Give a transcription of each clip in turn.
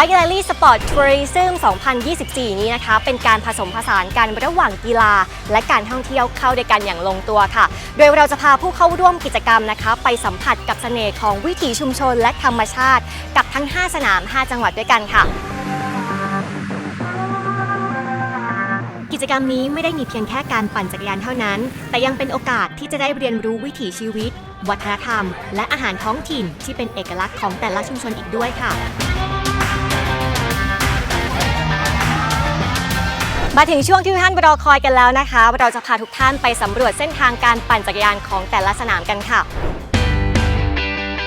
Bike Rally Sport Tourism 2024 นี้นะคะ เป็นการผสมผสานกันระหว่างกีฬา และการท่องเที่ยวเข้าด้วยกันอย่างลงตัวค่ะ โดยเราจะพาผู้เข้าร่วมกิจกรรมนะคะ ไปสัมผัสกับเสน่ห์ของวิถีชุมชนและธรรมชาติ กับทั้ง 5 สนาม 5 จังหวัดด้วยกันค่ะกิจกรรมนี้ไม่ได้มีเพียงแค่การปั่นจักรยานเท่านั้น แต่ยังเป็นโอกาสที่จะได้เรียนรู้วิถีชีวิต วัฒนธรรม และอาหารท้องถิ่นที่เป็นเอกลักษณ์ของแต่ละชุมชนอีกด้วยค่ะ มาถึงช่วงที่ทุกท่านรอคอยกันแล้วนะคะ เราจะพาทุกท่านไปสำรวจเส้นทางการปั่นจักรยานของแต่ละสนามกันค่ะ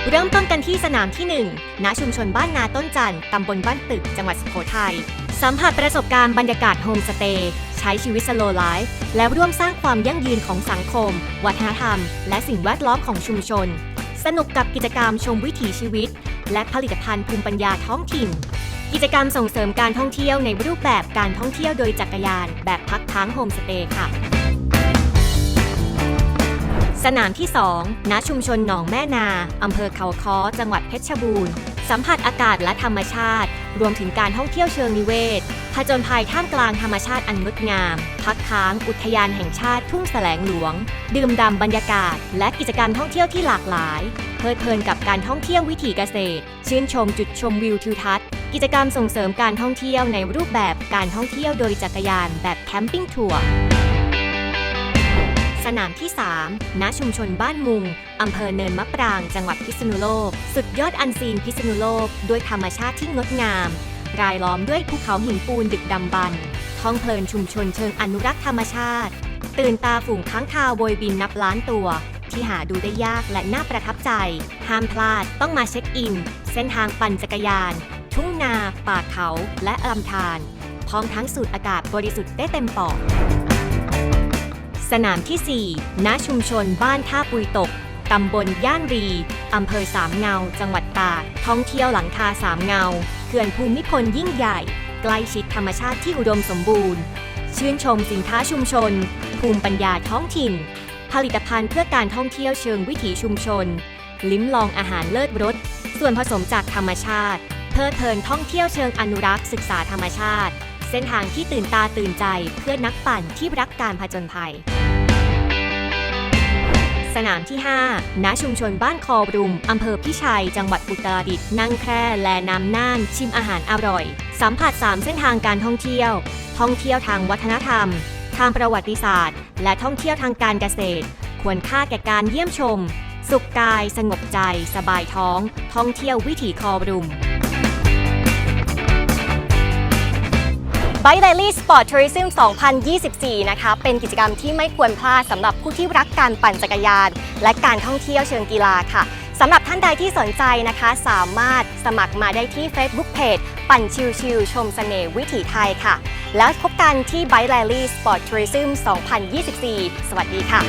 เริ่มต้นกันที่สนามที่ 1 ณ ชุมชนบ้านนาต้นจันทร์ตำบลบ้านตึก จังหวัดสุโขทัย สัมผัสประสบการณ์บรรยากาศโฮมสเตย์ ใช้ชีวิตสโลไลฟ์ และร่วมสร้างความยั่งยืนของสังคม วัฒนธรรม และสิ่งแวดล้อมของชุมชน สนุกกับกิจกรรมชมวิถีชีวิต และผลิตภัณฑ์ภูมิปัญญาท้องถิ่น กิจกรรมส่งเสริมการท่องเที่ยวในรูปแบบการท่องเที่ยวโดยจักรยาน แบบพักค้างโฮมสเตย์ค่ะ สนามที่ 2 ณ ชุมชนหนองแม่นา อำเภอเขาค้อ จังหวัดเพชรบูรณ์ สัมผัสอากาศและธรรมชาติ รวมถึงการท่องเที่ยวเชิงนิเวศ ผจญภัยท่ามกลางธรรมชาติอันงดงาม พักค้างอุทยานแห่งชาติทุ่งแสลงหลวง ดื่มด่ำบรรยากาศ และกิจกรรมท่องเที่ยวที่หลากหลาย เพลิดเพลินกับการท่องเที่ยววิถีเกษตร ชื่นชมจุดชมวิวทิวทัศน์ กิจกรรมส่งเสริมการท่องเที่ยวในรูปแบบการท่องเที่ยวโดยจักรยานแบบแคมปิ้งทัวร์สนามที่ 3 ณ ชุมชนบ้านมุง อำเภอเนินมะปราง จังหวัดพิษณุโลก สุดยอดอันซีนพิษณุโลก ด้วยธรรมชาติที่งดงาม รายล้อมด้วยภูเขาหินปูนดึกดำบรรท่องเพลินชุมชนเชิงอนุรักษ์ธรรมชาติ ตื่นตาฝูงค้างคาวโบยบินนับล้านตัว ที่หาดูได้ยากและน่าประทับใจ ห้ามพลาดต้องมาเช็คอิน เส้นทางปั่นจักรยาน ทุ่งนา ป่าเขา และลำธารพร้อมทั้งสูดอากาศบริสุทธิ์ได้เต็มปอด สนามที่ 4 ณ ชุมชนบ้านท่าปุยตก ตำบลย่านรี อำเภอสามเงา จังหวัดตาก ท่องเที่ยวหลังคาสามเงา เขื่อนภูมิพลยิ่งใหญ่ ใกล้ชิดธรรมชาติที่อุดมสมบูรณ์ ชื่นชมสินค้าชุมชน ภูมิปัญญาท้องถิ่น ผลิตภัณฑ์เพื่อการท่องเที่ยวเชิงวิถีชุมชน ลิ้มลองอาหารเลิศรส ส่วนผสมจากธรรมชาติ เพลิดเพลินท่องเที่ยวเชิงอนุรักษ์ศึกษาธรรมชาติ เส้นทางที่ตื่นตาตื่นใจเพื่อนักปั่นที่รักการผจญภัย สนามที่ 5 ณ ชุมชนบ้านคอรุม อำเภอพิชัย จังหวัดอุตรดิตถ์นั่งแคร่และน้ำน่าน ชิมอาหารอร่อย สัมผัส 3 เส้นทางการท่องเที่ยว ท่องเที่ยวทางวัฒนธรรม ทางประวัติศาสตร์ และท่องเที่ยวทางการเกษตร ควรค่าแก่การเยี่ยมชม สุขกาย สงบใจ สบายท้อง ท่องเที่ยววิถีคอรุม Bike Rally Sport Tourism 2024 นะคะ เป็นกิจกรรมที่ไม่ควรพลาดสำหรับผู้ที่รักการปั่นจักรยาน และการท่องเที่ยวเชิงกีฬาค่ะสำหรับท่านใดที่สนใจนะคะ สามารถสมัครมาได้ที่ Facebook Page ปั่นชิวๆชมเสน่ห์วิถีไทยค่ะ แล้วพบกันที่ Bike Rally Sport Tourism 2024 สวัสดีค่ะ